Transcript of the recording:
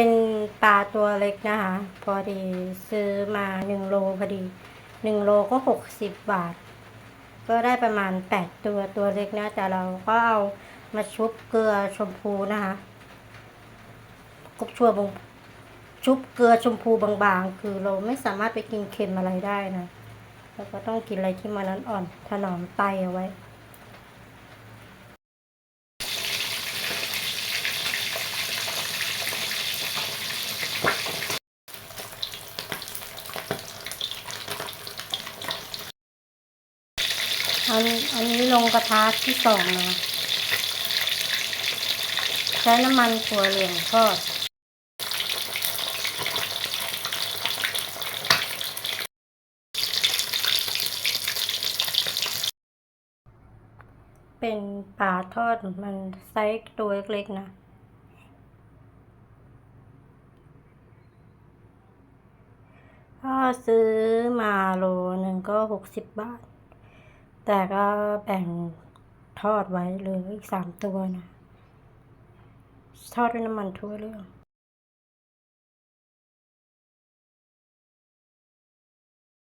เป็นปลาตัวเล็กนะคะ พอดีซื้อมาหนึ่งโลพอดีหนึ่งโลก็หกสิบบาท ก็ได้ประมาณแปดตัวตัวเล็กนะ แต่เราก็เอามาชุบเกลือชมพูนะคะกบชัวบงชุบเกลือชมพูบางๆ คือเราไม่สามารถไปกินเค็มอะไรได้นะเราก็ต้องกินอะไรที่มันนั้นอ่อนถนอมไตเอาไว้ อันอันนี้ลงกระทะที่สองนะใช้น้ำมันถั่วเหลืองทอด เป็นปลาทอดมันไซส์ตัวเล็กๆนะถ้าซื้อมาโลหนึ่งก็หกสิบบาท แต่ก็แบ่งทอดไว้เหลืออีกสามตัวนะ ทอดด้วยน้ำมันทั่วเรื่อง